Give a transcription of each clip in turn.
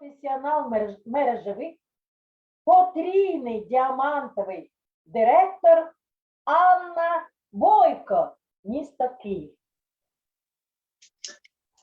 професіонал мереж- мережевик, потрійний діамантовий директор Анна Бойко, місто Київ.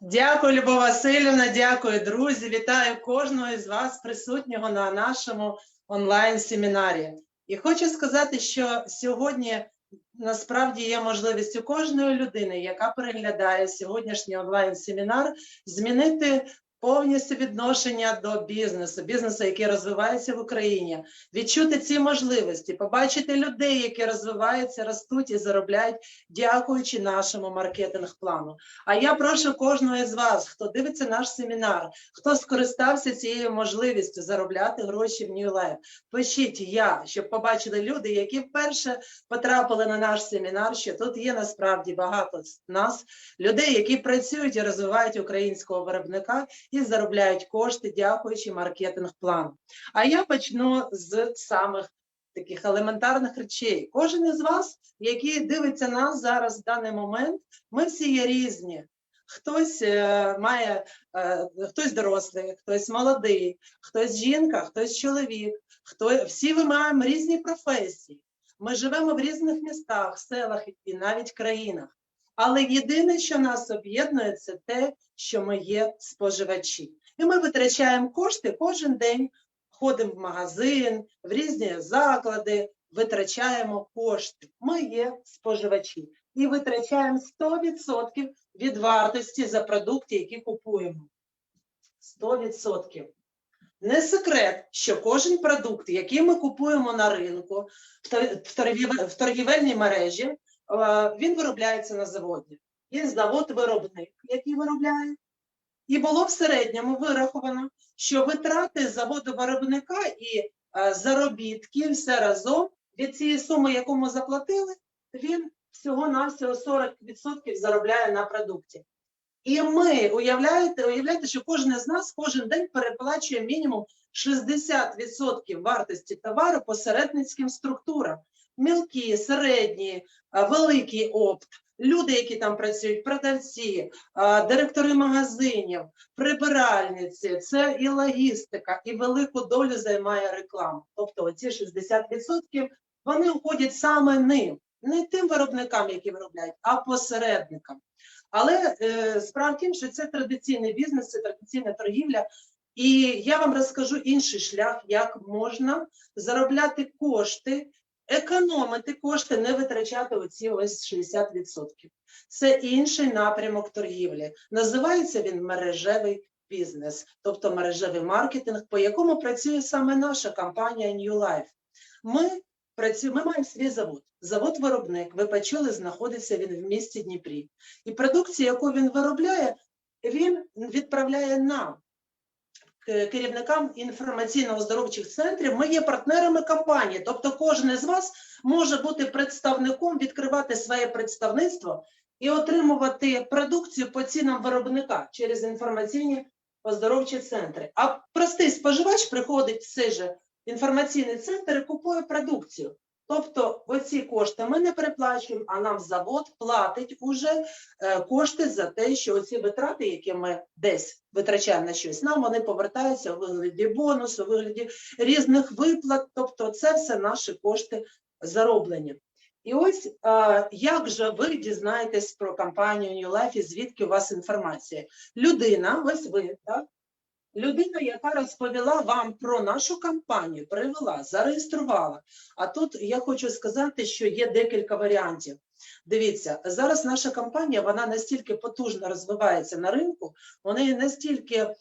Дякую, Любов Васильівна, дякую, друзі. Вітаю кожного із вас, присутнього на нашому онлайн-семінарі. І хочу сказати, що сьогодні насправді є можливість у кожної людини, яка переглядає сьогоднішній онлайн-семінар, змінити повністю відношення до бізнесу, бізнесу, який розвивається в Україні, відчути ці можливості, побачити людей, які розвиваються, ростуть і заробляють, дякуючи нашому маркетинг-плану. А я прошу кожного із вас, хто дивиться наш семінар, хто скористався цією можливістю заробляти гроші в New Life, пишіть я, щоб побачили люди, які вперше потрапили на наш семінар, що тут є насправді багато нас, людей, які працюють і розвивають українського виробника і заробляють кошти, дякуючи маркетинг-плану. А я почну з самих таких елементарних речей. Кожен із вас, який дивиться нас зараз в даний момент, ми всі є різні. Хтось е, має, е, хтось дорослий, хтось молодий, хтось жінка, хтось чоловік, хто всі ми маємо різні професії. Ми живемо в різних містах, селах і навіть країнах. Але єдине, що нас об'єднує, це те, що ми є споживачі. І ми витрачаємо кошти кожен день, ходимо в магазин, в різні заклади, витрачаємо кошти. Ми є споживачі і витрачаємо 100% від вартості за продукти, які купуємо. 100%. Не секрет, що кожен продукт, який ми купуємо на ринку, в тор- в торгіве- в торгівельній мережі, він виробляється на заводі. Є завод-виробник, який виробляє. І було в середньому вираховано, що витрати заводу-виробника і е, заробітки все разом від цієї суми, яку ми заплатили, він всього-навсього 40% заробляє на продукті. І ми, уявляєте, уявляєте, що кожен з нас кожен день переплачує мінімум 60% вартості товару посередницьким структурам. Мілкі, середні, великий опт, люди, які там працюють, продавці, директори магазинів, прибиральниці, це і логістика, і велику долю займає реклама. Тобто оці 60% вони уходять саме ним, не тим виробникам, які виробляють, а посередникам. Але е, справа в тім, що це традиційний бізнес, це традиційна торгівля. І я вам розкажу інший шлях, як можна заробляти кошти, економити кошти, не витрачати оці ось 60%. Це інший напрямок торгівлі. Називається він мережевий бізнес, тобто мережевий маркетинг, по якому працює саме наша компанія New Life. Ми ми маємо свій завод. Завод-виробник, ви почули, знаходиться він в місті Дніпрі. І продукцію, яку він виробляє, він відправляє нам, керівникам інформаційно-оздоровчих центрів. Ми є партнерами компанії. Тобто кожен із вас може бути представником, відкривати своє представництво і отримувати продукцію по цінам виробника через інформаційні оздоровчі центри. А простий споживач приходить в цей же інформаційний центр і купує продукцію. Тобто оці кошти ми не переплачуємо, а нам завод платить уже е, кошти за те, що оці витрати, які ми десь витрачаємо на щось, нам вони повертаються у вигляді бонусу, у вигляді різних виплат. Тобто це все наші кошти зароблені. І ось е, як же ви дізнаєтесь про компанію New Life і звідки у вас інформація? Людина, ось ви, так? Людина, яка розповіла вам про нашу компанію, привела, зареєструвала. А тут я хочу сказати, що є декілька варіантів. Дивіться, зараз наша компанія вона настільки потужно розвивається на ринку, у неї настільки е,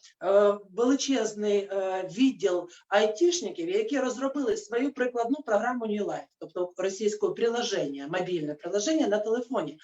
величезний е, відділ айтішників, які розробили свою прикладну програму New Life, тобто російського приложення, мобільне приложення на телефоні.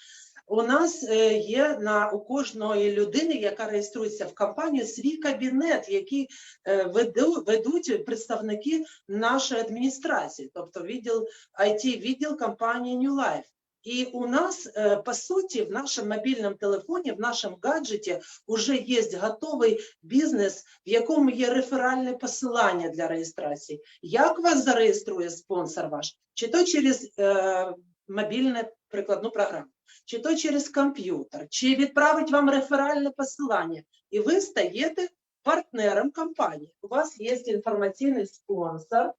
У нас е, є на у кожної людини, яка реєструється в компанію, свій кабінет, який е, веду, ведуть представники нашої адміністрації, тобто відділ it відділ компанії New Life. І у нас, е, по суті, в нашому мобільному телефоні, в нашому гаджеті вже є готовий бізнес, в якому є реферальне посилання для реєстрації. Як вас зареєструє спонсор ваш? Чи то через е, мобільне прикладну програму, чи то через комп'ютер, чи відправить вам реферальне посилання, і ви стаєте партнером компанії. У вас є інформаційний спонсор.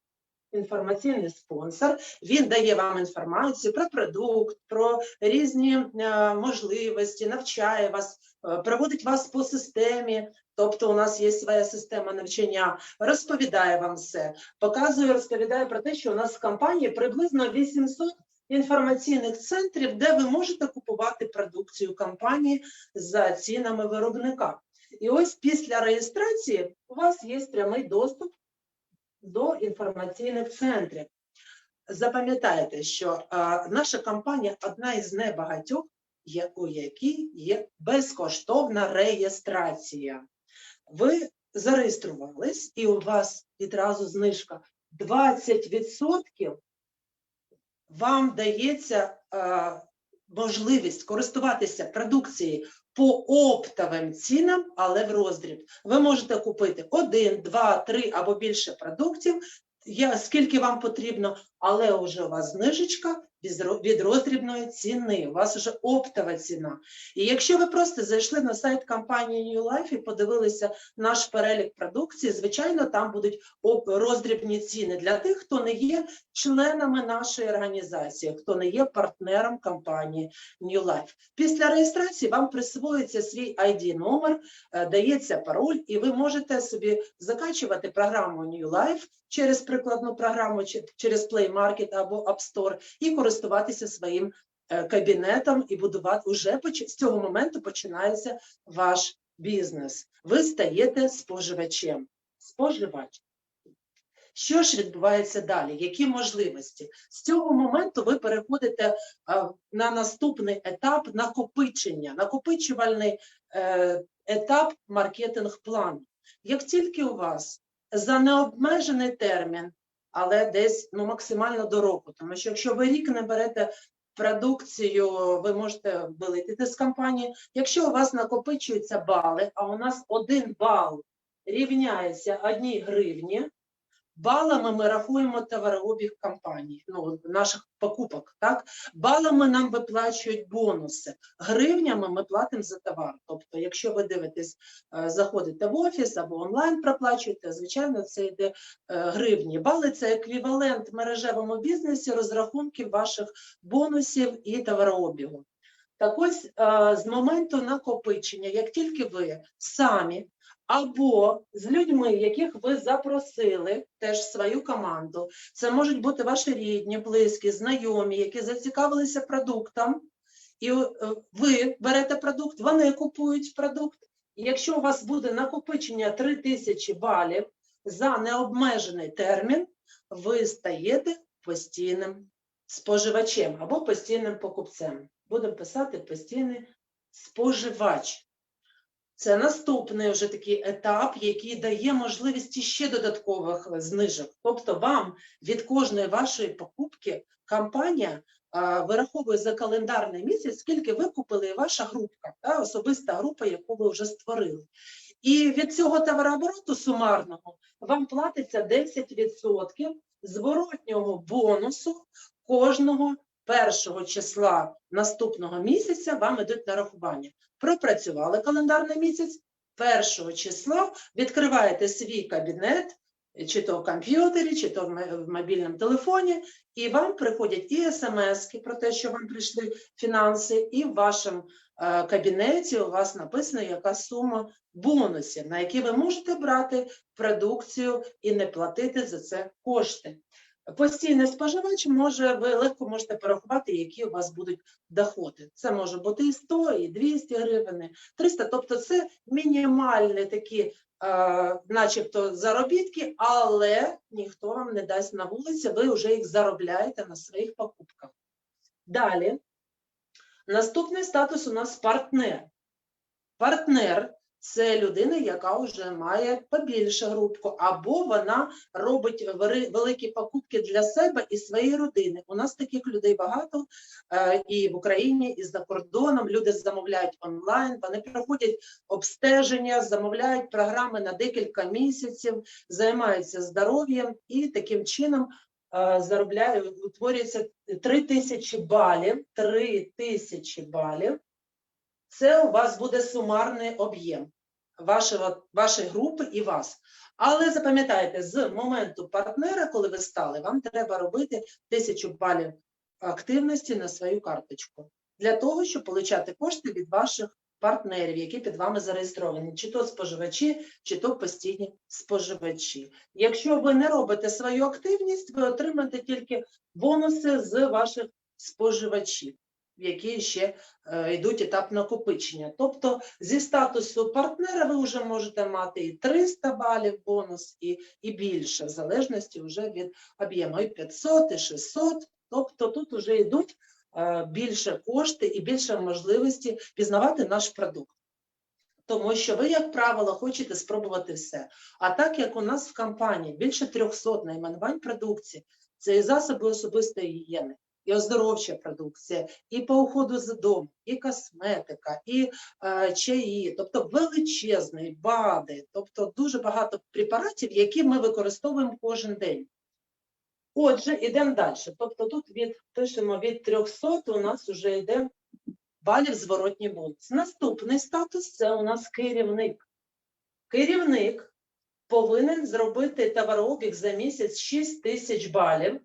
Інформаційний спонсор, він дає вам інформацію про продукт, про різні е, можливості, навчає вас, е, проводить вас по системі. Тобто, у нас є своя система навчання, розповідає вам все, показує, розповідає про те, що у нас в компанії приблизно 800 інформаційних центрів, де ви можете купувати продукцію компанії за цінами виробника. І ось після реєстрації у вас є прямий доступ до інформаційних центрів. Запам'ятайте, що а, наша компанія одна із небагатьох, у якій є безкоштовна реєстрація. Ви зареєструвались, і у вас відразу знижка 20% вам дається а, можливість користуватися продукцією по оптовим цінам, але в роздріб. Ви можете купити один, два, три або більше продуктів, скільки вам потрібно, але вже у вас знижечка від ро- від роздрібної ціни, у вас вже оптова ціна. І якщо ви просто зайшли на сайт компанії New Life і подивилися наш перелік продукції, звичайно, там будуть роздрібні ціни для тих, хто не є членами нашої організації, хто не є партнером компанії New Life. Після реєстрації вам присвоюється свій ID-номер, е, дається пароль, і ви можете собі закачувати програму New Life через прикладну програму, через Play Market або App Store і користуватися своїм е, кабінетом і будувати уже з цього моменту починається ваш бізнес. Ви стаєте споживачем. Споживач. Що ж відбувається далі? Які можливості? З цього моменту ви переходите а, на наступний етап накопичення, накопичувальний е, етап маркетинг-плану. Як тільки у вас за необмежений термін, але десь ну, максимально до року, тому що якщо ви рік не берете продукцію, ви можете вилетіти з компанії. Якщо у вас накопичуються бали, а у нас один бал рівняється одній гривні, балами ми рахуємо товарообіг компанії, ну, наших покупок. Так? Балами нам виплачують бонуси, гривнями ми платимо за товар. Тобто, якщо ви дивитесь, е, заходите в офіс або онлайн проплачуєте, звичайно, це йде е, гривні. Бали це еквівалент в мережевому бізнесі розрахунків ваших бонусів і товарообігу. Так ось е, з моменту накопичення, як тільки ви самі або з людьми, яких ви запросили, теж свою команду, це можуть бути ваші рідні, близькі, знайомі, які зацікавилися продуктом, і е, ви берете продукт, вони купують продукт. І якщо у вас буде накопичення 3000 балів за необмежений термін, ви стаєте постійним споживачем або постійним покупцем. Будемо писати постійний споживач. Це наступний вже такий етап, який дає можливість ще додаткових знижок. Тобто вам від кожної вашої покупки компанія а, вираховує за календарний місяць, скільки ви купили, ваша групка, та, особиста група, яку ви вже створили. І від цього товарообороту сумарного вам платиться 10% зворотнього бонусу кожного першого числа наступного місяця вам ідуть нарахування. Пропрацювали календарний місяць, першого числа відкриваєте свій кабінет, чи то в комп'ютері, чи то в мобільному телефоні, і вам приходять і смски про те, що вам прийшли фінанси, і в вашому е, кабінеті у вас написано, яка сума бонусів, на які ви можете брати продукцію і не платити за це кошти. Постійний споживач може, ви легко можете порахувати, які у вас будуть доходи. Це може бути і 100, і 200 гривень, 300. Тобто це мінімальні такі, е, начебто, заробітки, але ніхто вам не дасть на вулиці, ви вже їх заробляєте на своїх покупках. Далі, наступний статус у нас партнер. Партнер це людина, яка вже має побільше групку, або вона робить великі покупки для себе і своєї родини. У нас таких людей багато е, і в Україні, і за кордоном. Люди замовляють онлайн, вони проходять обстеження, замовляють програми на декілька місяців, займаються здоров'ям і таким чином е, заробляють, утворюється 3 тисячі балів. 3 тисячі балів. Це у вас буде сумарний об'єм. Вашого, вашої групи і вас. Але запам'ятайте, з моменту партнера, коли ви стали, вам треба робити тисячу балів активності на свою карточку для того, щоб отримати кошти від ваших партнерів, які під вами зареєстровані, чи то споживачі, чи то постійні споживачі. Якщо ви не робите свою активність, ви отримаєте тільки бонуси з ваших споживачів, які ще е, йдуть етап накопичення. Тобто зі статусу партнера ви вже можете мати і 300 балів бонус, і, і більше, в залежності вже від об'єму, і 500, і 600. Тобто тут вже йдуть е, більше кошти і більше можливості пізнавати наш продукт. Тому що ви, як правило, хочете спробувати все. А так як у нас в компанії більше 300 найменувань продукції, це і засоби особистої гігієни, і оздоровча продукція, і по уходу за дому, і косметика, і е, чаї, тобто величезний БАДи, тобто дуже багато препаратів, які ми використовуємо кожен день. Отже, йдемо далі. Тобто тут від, пишемо від 300, у нас вже йде балів зворотній бонус. Наступний статус це у нас керівник. Керівник повинен зробити товарообіг за місяць 6 тисяч балів.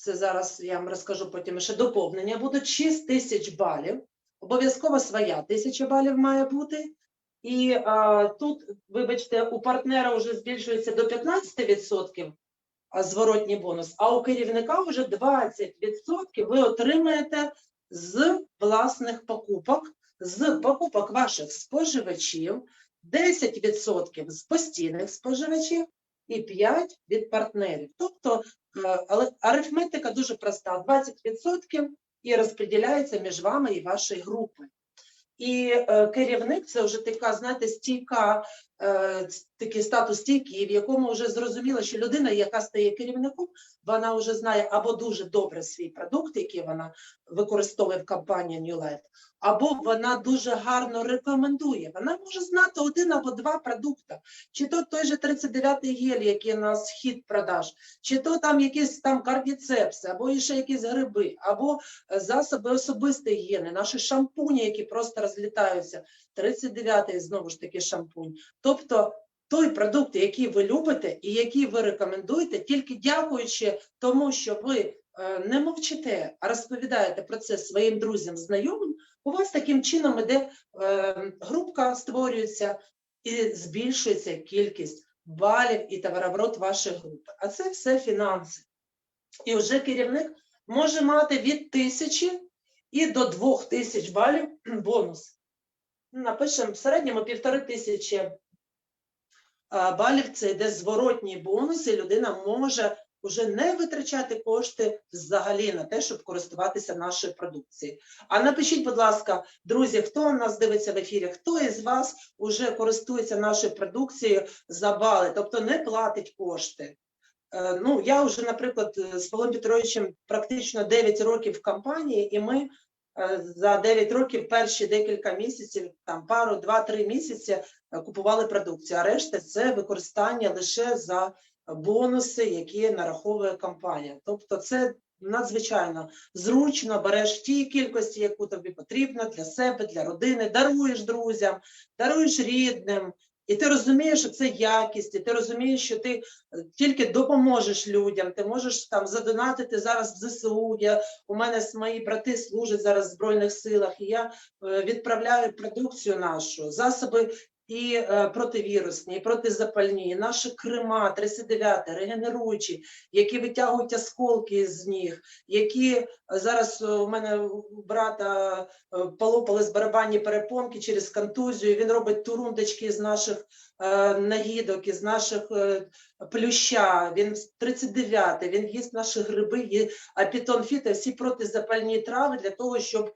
Це зараз я вам розкажу потім ще доповнення. Будуть 6 тисяч балів. Обов'язково своя тисяча балів має бути. І а, тут, вибачте, у партнера вже збільшується до 15% зворотній бонус, а у керівника вже 20% ви отримаєте з власних покупок, з покупок ваших споживачів, 10% з постійних споживачів і 5% від партнерів. Тобто е, але арифметика дуже проста: 20% і розподіляється між вами і вашою групою. І е, керівник це вже така, знаєте, стійка, такий статус стійкий, в якому вже зрозуміло, що людина, яка стає керівником, вона вже знає або дуже добре свій продукт, який вона використовує в компанії New Life, або вона дуже гарно рекомендує. Вона може знати один або два продукти, чи то той же 39-й гель, який у нас хід продаж, чи то там якісь там кардіцепси, або ще якісь гриби, або е, засоби особистої гігієни, наші шампуні, які просто розлітаються. 39-й знову ж таки шампунь. Тобто той продукт, який ви любите і який ви рекомендуєте, тільки дякуючи тому, що ви е, не мовчите, а розповідаєте про це своїм друзям, знайомим, у вас таким чином іде е, групка створюється і збільшується кількість балів і товарооборот вашої групи. А це все фінанси. І вже керівник може мати від тисячі і до двох тисяч балів бонус. Напишемо в середньому півтори тисячі балів це йде зворотній бонус, людина може вже не витрачати кошти взагалі на те, щоб користуватися нашою продукцією. А напишіть, будь ласка, друзі, хто нас дивиться в ефірі, хто із вас вже користується нашою продукцією за бали, тобто не платить кошти. Е, Ну, я вже, наприклад, з Павлом Петровичем практично 9 років в компанії, і ми е, за 9 років перші декілька місяців, там пару, два-три місяці купували продукцію, а решта це використання лише за бонуси, які нараховує компанія. Тобто це надзвичайно зручно, береш в тій кількості, яку тобі потрібно для себе, для родини, даруєш друзям, даруєш рідним. І ти розумієш, що це якість, і ти розумієш, що ти е, тільки допоможеш людям, ти можеш там задонатити зараз в ЗСУ. Я, у мене мої брати служать зараз в Збройних силах, і я е, відправляю продукцію нашу, засоби і е, противірусні, і протизапальні, і наші крема, 39, регенеруючі, які витягують осколки з ніг, які е, зараз е, у мене у брата полопались барабанні перепонки через контузію. Він робить турундочки з наших нагідок, із наших плюща. Він 39, він їсть наші гриби, є апітон фіта, всі протизапальні трави для того, щоб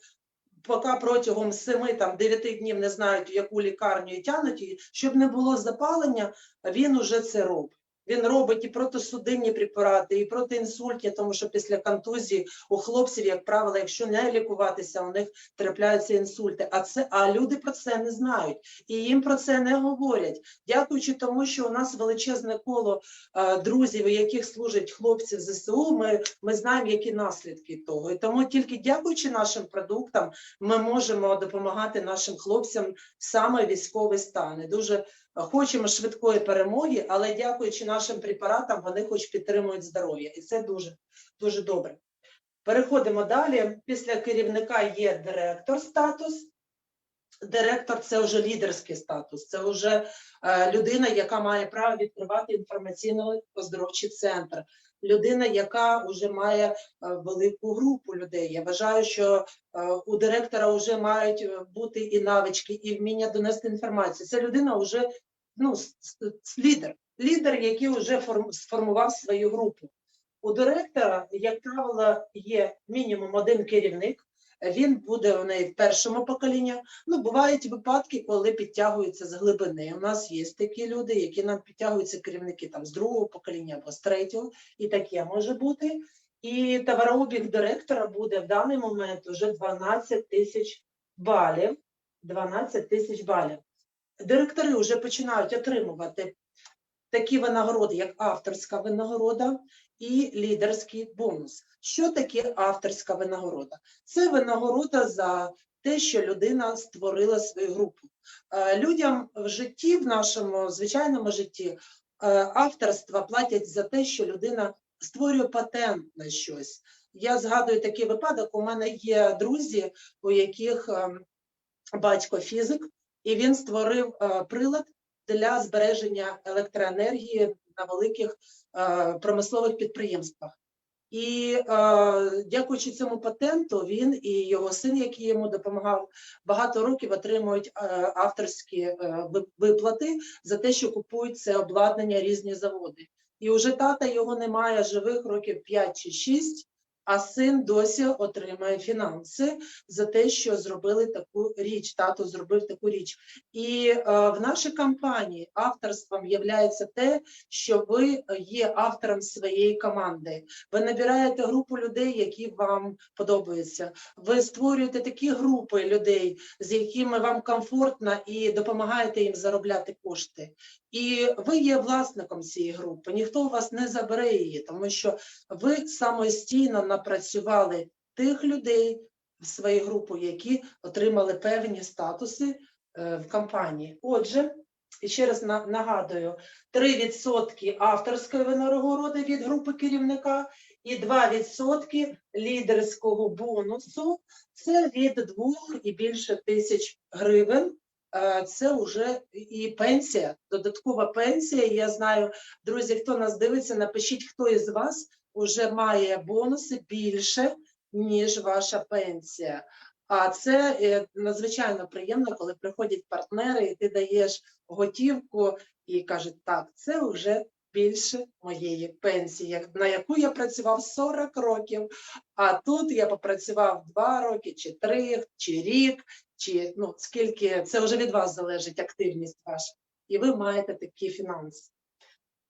поки протягом 7-9 днів не знають, в яку лікарню і тягнуть, її, щоб не було запалення, він уже це робить. Він робить і протисудинні препарати, і протиінсультні, тому що після контузії у хлопців, як правило, якщо не лікуватися, у них трапляються інсульти. А це а люди про це не знають і їм про це не говорять. Дякуючи тому, що у нас величезне коло е, друзів, у яких служать хлопці в ЗСУ. Ми, ми знаємо, які наслідки того. І тому тільки дякуючи нашим продуктам, ми можемо допомагати нашим хлопцям саме військовий стан. І дуже хочемо швидкої перемоги, але дякуючи нашим препаратам, вони хоч підтримують здоров'я, і це дуже дуже добре. Переходимо далі. Після керівника є директор статус. Директор це вже лідерський статус, це вже е, людина, яка має право відкривати інформаційно-оздоровчий центр, людина, яка вже має е, велику групу людей. Я вважаю, що е, у директора вже мають бути і навички, і вміння донести інформацію. Це людина вже ну, лідер, лідер, який вже форм- сформував свою групу. У директора, як правило, є мінімум один керівник. Він буде у неї в першому поколінні. Ну, бувають випадки, коли підтягуються з глибини. У нас є такі люди, які нам підтягуються керівники там з другого покоління або з третього, і таке може бути. І товарообіг директора буде в даний момент вже 12 тисяч балів. 12 тисяч балів. Директори вже починають отримувати такі винагороди, як авторська винагорода і лідерський бонус. Що таке авторська винагорода? Це винагорода за те, що людина створила свою групу. Е, Людям в житті, в нашому звичайному житті, е, авторства платять за те, що людина створює патент на щось. Я згадую такий випадок. У мене є друзі, у яких ем, батько фізик, і він створив е, прилад для збереження електроенергії на великих е, промислових підприємствах. І е, дякуючи цьому патенту, він і його син, який йому допомагав, багато років отримують е, авторські е, виплати за те, що купують це обладнання різні заводи. І уже тата його немає живих років 5 чи 6, а син досі отримує фінанси за те, що зробили таку річ. Тато зробив таку річ. І е, в нашій компанії авторством є те, що ви є автором своєї команди. Ви набираєте групу людей, які вам подобаються. Ви створюєте такі групи людей, з якими вам комфортно, і допомагаєте їм заробляти кошти. І ви є власником цієї групи. Ніхто у вас не забере її, тому що ви самостійно напрацювали тих людей в свою групу, які отримали певні статуси е, в компанії. Отже, і ще раз нагадую: 3% авторської винагороди від групи керівника і 2% лідерського бонусу. Це від 2 і більше тисяч гривень. Е, Це вже і пенсія, додаткова пенсія. Я знаю, друзі, хто нас дивиться, напишіть, хто із вас вже має бонуси більше, ніж ваша пенсія. А це е, надзвичайно приємно, коли приходять партнери, і ти даєш готівку і кажуть, так, це вже більше моєї пенсії, на яку я працював 40 років, а тут я попрацював 2 роки, чи 3, чи рік, чи ну, скільки, це вже від вас залежить активність ваша, і ви маєте такі фінанси.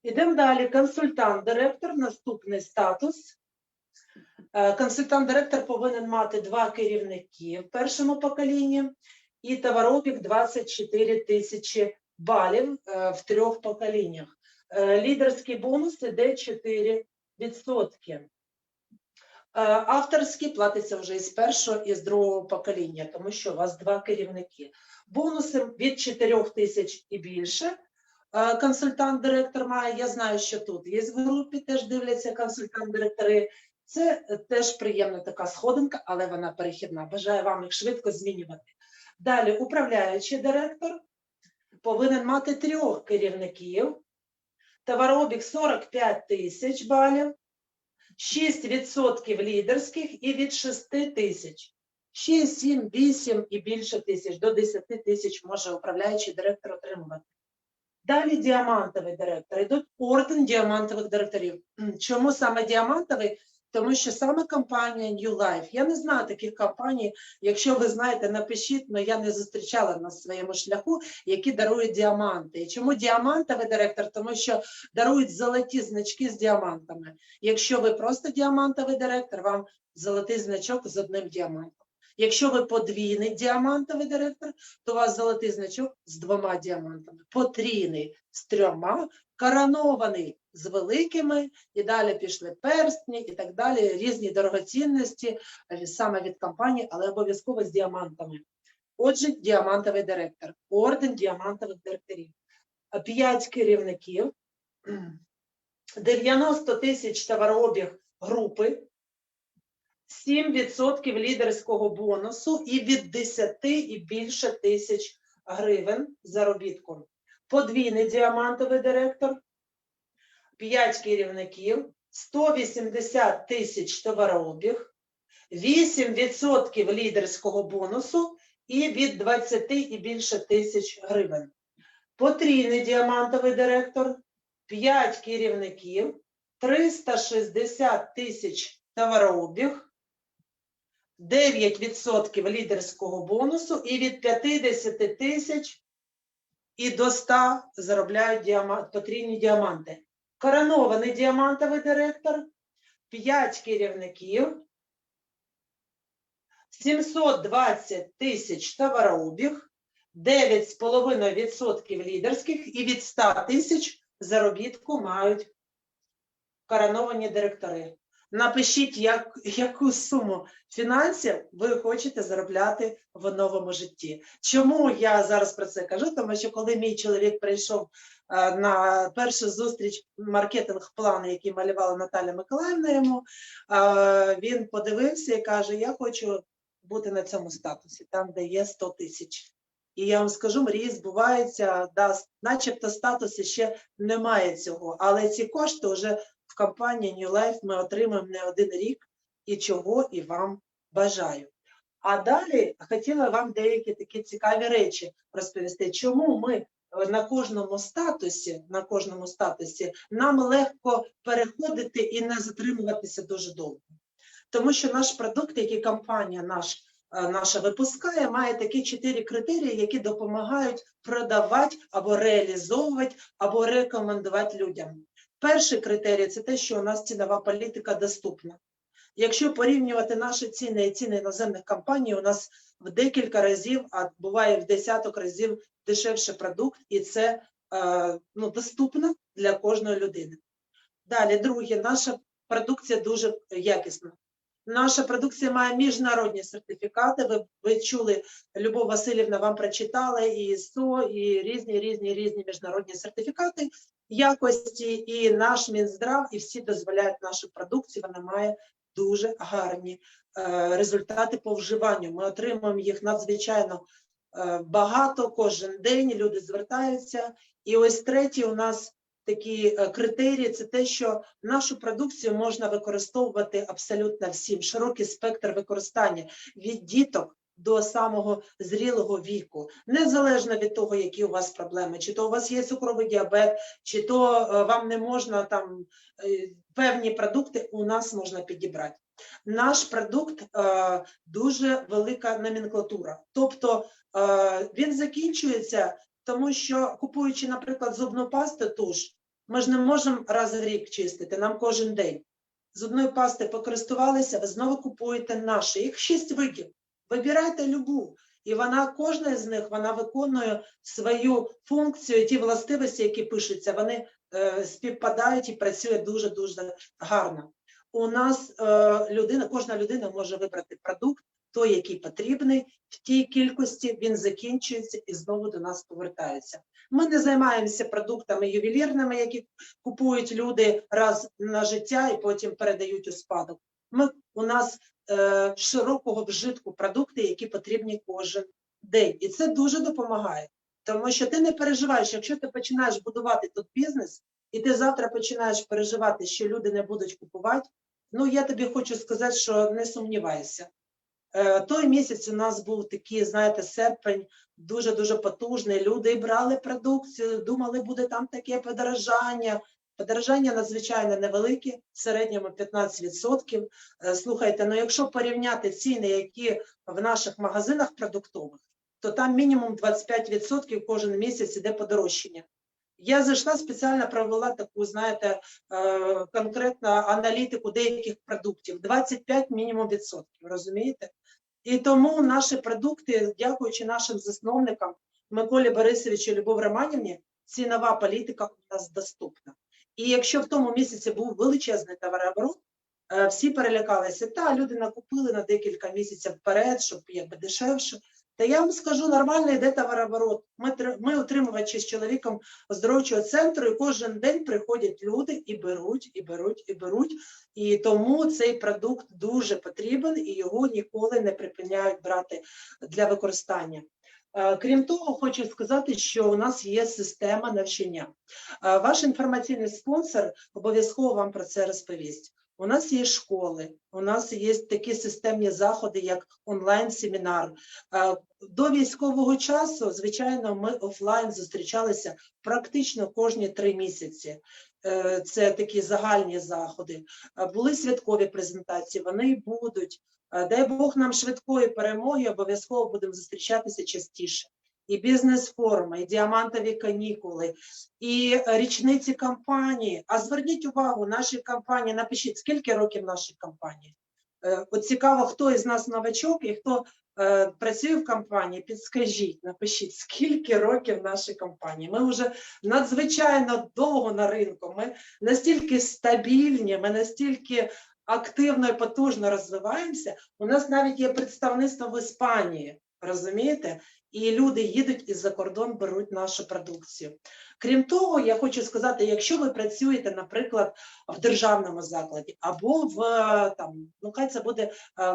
Ідемо далі. Консультант, директор, наступний статус. Е, Консультант-директор повинен мати два керівники в першому поколінні і товарообіг 24 тисячі балів е, в трьох поколіннях. Е, Лідерський бонус іде 4 відсотки. Е, Авторський платиться вже із першого і з другого покоління, тому що у вас два керівники. Бонуси від 4 тисяч і більше. Е, Консультант-директор має. Я знаю, що тут є в групі, теж дивляться консультант-директори. Це теж приємна така сходинка, але вона перехідна. Бажаю вам їх швидко змінювати. Далі, управляючий директор повинен мати трьох керівників, товарообіг 45 тисяч балів, 6% лідерських і від 6 тисяч. 6, 7, 8 і більше тисяч, до 10 тисяч може управляючий директор отримувати. Далі діамантовий директор. Йдуть орден діамантових директорів. Чому саме діамантовий? Тому що саме компанія New Life, я не знаю таких компаній, якщо ви знаєте, напишіть, але я не зустрічала на своєму шляху, які дарують діаманти. І чому діамантовий директор? Тому що дарують золоті значки з діамантами. Якщо ви просто діамантовий директор, вам золотий значок з одним діамантом. Якщо ви подвійний діамантовий директор, то у вас золотий значок з двома діамантами, потрійний з трьома, коронований з великими, і далі пішли перстні і так далі, різні дорогоцінності е, саме від компанії, але обов'язково з діамантами. Отже, діамантовий директор, орден діамантових директорів, Е, п'ять керівників, 90 тисяч товарообіг групи, 7% лідерського бонусу і від 10 і більше тисяч гривень заробітку. Подвійний діамантовий директор, 5 керівників, 180 тисяч товарообіг, 8% лідерського бонусу і від 20 і більше тисяч гривень. Потрійний діамантовий директор, 5 керівників, 360 тисяч товарообіг, 9% лідерського бонусу і від 50 тисяч і до 100 заробляють діама... потрійні діаманти. Коронований діамантовий директор, 5 керівників, 720 тисяч товарообіг, 9,5% лідерських і від 100 тисяч заробітку мають короновані директори. Напишіть, як, яку суму фінансів ви хочете заробляти в новому житті. Чому я зараз про це кажу? Тому що коли мій чоловік прийшов е, на першу зустріч маркетинг-плану, який малювала Наталя Миколаївна йому, е, він подивився і каже: Я хочу бути на цьому статусі, там, де є 100 тисяч. І я вам скажу, мрії збуваються, да, начебто статусу ще немає цього, але ці кошти вже в компанії New Life ми отримаємо не один рік, і чого і вам бажаю. А далі хотіла вам деякі такі цікаві речі розповісти, чому ми е, на кожному статусі, на кожному статусі нам легко переходити і не затримуватися дуже довго. Тому що наш продукт, який компанія наш, е, наша випускає, має такі чотири критерії, які допомагають продавати або реалізовувати, або рекомендувати людям. Перший критерій це те, що у нас цінова політика доступна. Якщо порівнювати наші ціни і ціни іноземних компаній, у нас в декілька разів, а буває в десяток разів дешевший продукт, і це е, ну, доступно для кожної людини. Далі, друге, наша продукція дуже якісна. Наша продукція має міжнародні сертифікати. Ви, ви чули, Любов Васильівна вам прочитала і ІСО, і різні, різні, різні міжнародні сертифікати якості, і наш Мінздрав, і всі дозволяють нашу продукцію. Вона має дуже гарні е, результати по вживанню. Ми отримуємо їх надзвичайно е, багато кожен день. Люди звертаються. І ось третій у нас такі е, критерії це те, що нашу продукцію можна використовувати абсолютно всім. Широкий спектр використання від діток до самого зрілого віку, незалежно від того, які у вас проблеми, чи то у вас є цукровий діабет, чи то е, вам не можна там е, певні продукти у нас можна підібрати. Наш продукт е, дуже велика номенклатура, тобто він закінчується, тому що купуючи, наприклад, зубну пасту, туш, ми ж не можемо раз в рік чистити, нам кожен день. З одної пасти покористувалися, ви знову купуєте наші. Їх шість видів. Вибирайте любу. І вона, кожна з них, вона виконує свою функцію, ті властивості, які пишуться, вони е, співпадають і працює дуже-дуже гарно. У нас е, людина, кожна людина може вибрати продукт, той, який потрібний, в тій кількості він закінчується і знову до нас повертається. Ми не займаємося продуктами ювелірними, які купують люди раз на життя і потім передають у спадок. Ми, у нас широкого вжитку продукти, які потрібні кожен день. І це дуже допомагає. Тому що ти не переживаєш, якщо ти починаєш будувати тут бізнес, і ти завтра починаєш переживати, що люди не будуть купувати. Ну, я тобі хочу сказати, що не сумнівайся. Е, той місяць у нас був такий, знаєте, серпень, дуже-дуже потужний. Люди брали продукцію, думали, буде там таке подорожання. Подорожання надзвичайно невелике, в середньому 15%. Е, Слухайте, ну якщо порівняти ціни, які в наших магазинах продуктових, то там мінімум 25% кожен місяць іде подорожчання. Я зайшла спеціально провела таку, знаєте, е, конкретну аналітику деяких продуктів. 25 мінімум відсотків, розумієте? І тому наші продукти, дякуючи нашим засновникам Миколі Борисовичу і Любов Романівні, цінова політика у нас доступна. І якщо в тому місяці був величезний товарооборот, е, всі перелякалися, та люди накупили на декілька місяців вперед, щоб якби дешевше. Та я вам скажу, нормально йде товарооборот. Ми, ми отримувачі з чоловіком оздоровчого центру, і кожен день приходять люди і беруть, і беруть, і беруть. І тому цей продукт дуже потрібен, і його ніколи не припиняють брати для використання. Е, Крім того, хочу сказати, що у нас є система навчання. Е, Ваш інформаційний спонсор обов'язково вам про це розповість. У нас є школи, у нас є такі системні заходи, як онлайн-семінар. Е, До військового часу, звичайно, ми офлайн зустрічалися практично кожні три місяці. Це такі загальні заходи. Були святкові презентації, вони будуть. Е, Дай Бог нам швидкої перемоги, обов'язково будемо зустрічатися частіше. І бізнес-форуми, і діамантові канікули, і річниці кампанії. А зверніть увагу, наші кампанії, напишіть, скільки років нашій кампанії. Е, От цікаво, хто із нас новачок і хто е, працює в компанії, підскажіть, напишіть, скільки років нашій компанії. Ми вже надзвичайно довго на ринку, ми настільки стабільні, ми настільки активно і потужно розвиваємося. У нас навіть є представництво в Іспанії, розумієте? І люди їдуть із-за кордон, беруть нашу продукцію. Крім того, я хочу сказати, якщо ви працюєте, наприклад, в державному закладі або в там, ну хай це буде е,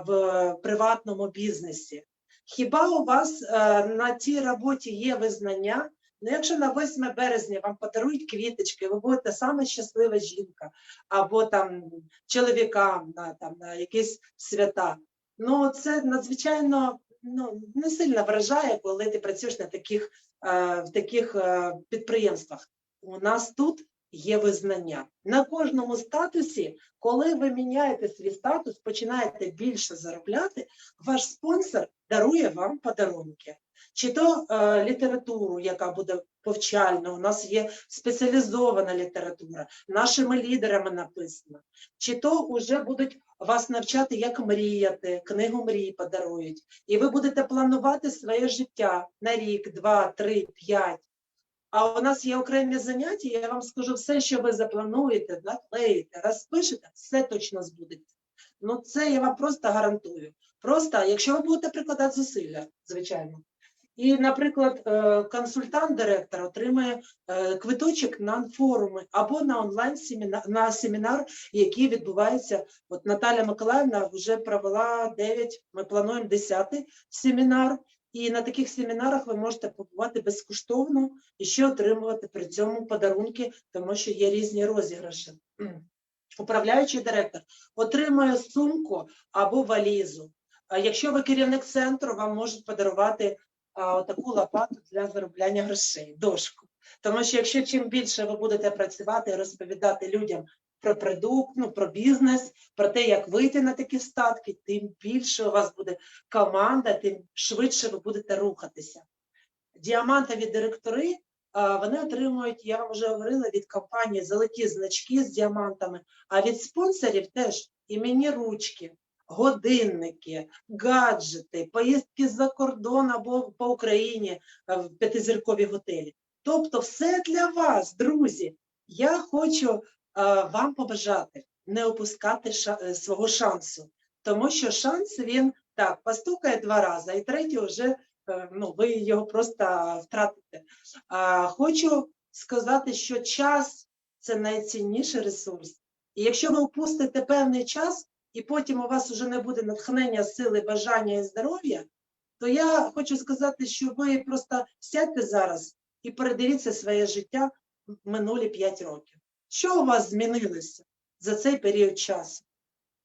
в приватному бізнесі. Хіба у вас е, на цій роботі є визнання? Ну, якщо на 8 березня вам подарують квіточки, ви будете саме щаслива жінка, або там чоловікам на там на якісь свята. Ну це надзвичайно ну не сильно вражає, коли ти працюєш на таких е, в таких е, підприємствах. У нас тут є визнання на кожному статусі, коли ви міняєте свій статус, починаєте більше заробляти, ваш спонсор дарує вам подарунки. Чи то е, літературу, яка буде повчальна, у нас є спеціалізована література, нашими лідерами написана, чи то вже будуть вас навчати, як мріяти, книгу мрій подарують, і ви будете планувати своє життя на рік, два, три, п'ять. А у нас є окремі заняття, я вам скажу все, що ви заплануєте, наклеїте, розпишете, все точно збудеться. Ну це я вам просто гарантую. Просто, якщо ви будете прикладати зусилля, звичайно. І, наприклад, е, консультант-директор отримає е, квиточок на форуми або на онлайн-семінар, на семінар, який відбувається. От Наталя Миколаївна вже провела 9, ми плануємо 10 семінар. І на таких семінарах ви можете побувати безкоштовно і ще отримувати при цьому подарунки, тому що є різні розіграші. Управляючий директор отримує сумку або валізу. Якщо ви керівник центру, вам можуть подарувати таку лопату для заробляння грошей, дошку. Тому що якщо чим більше ви будете працювати і розповідати людям про продукт, ну, про бізнес, про те, як вийти на такі статки, тим більше у вас буде команда, тим швидше ви будете рухатися. Діамантові директори, вони отримують, я вам вже говорила, від компанії золоті значки з діамантами, а від спонсорів теж іменні ручки, годинники, гаджети, поїздки за кордон або по Україні в п'ятизіркові готелі. Тобто, все для вас, друзі. Я хочу вам побажати не опускати ша- е, свого шансу, тому що шанс він так постукає два рази, і третій вже е, ну, ви його просто втратите. А, хочу сказати, що час це найцінніший ресурс. І якщо ви опустите певний час, і потім у вас вже не буде натхнення, сили, бажання і здоров'я, то я хочу сказати, що ви просто сядьте зараз і передивіться своє життя минулі 5 років. Що у вас змінилося за цей період часу?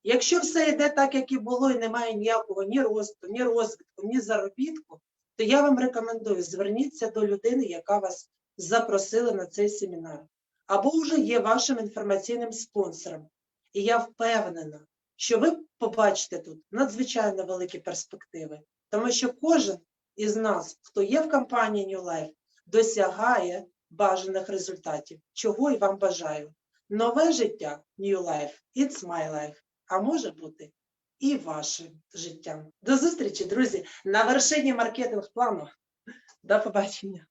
Якщо все йде так, як і було, і немає ніякого ні росту, ні розвитку, ні заробітку, то я вам рекомендую зверніться до людини, яка вас запросила на цей семінар. або вже є вашим інформаційним спонсором. І я впевнена, що ви побачите тут надзвичайно великі перспективи, тому що кожен із нас, хто є в компанії New Life, досягає бажаних результатів, чого і вам бажаю. Нове життя New Life, it's my life, а може бути і вашим життям. До зустрічі, друзі, на вершині маркетинг плану. До побачення.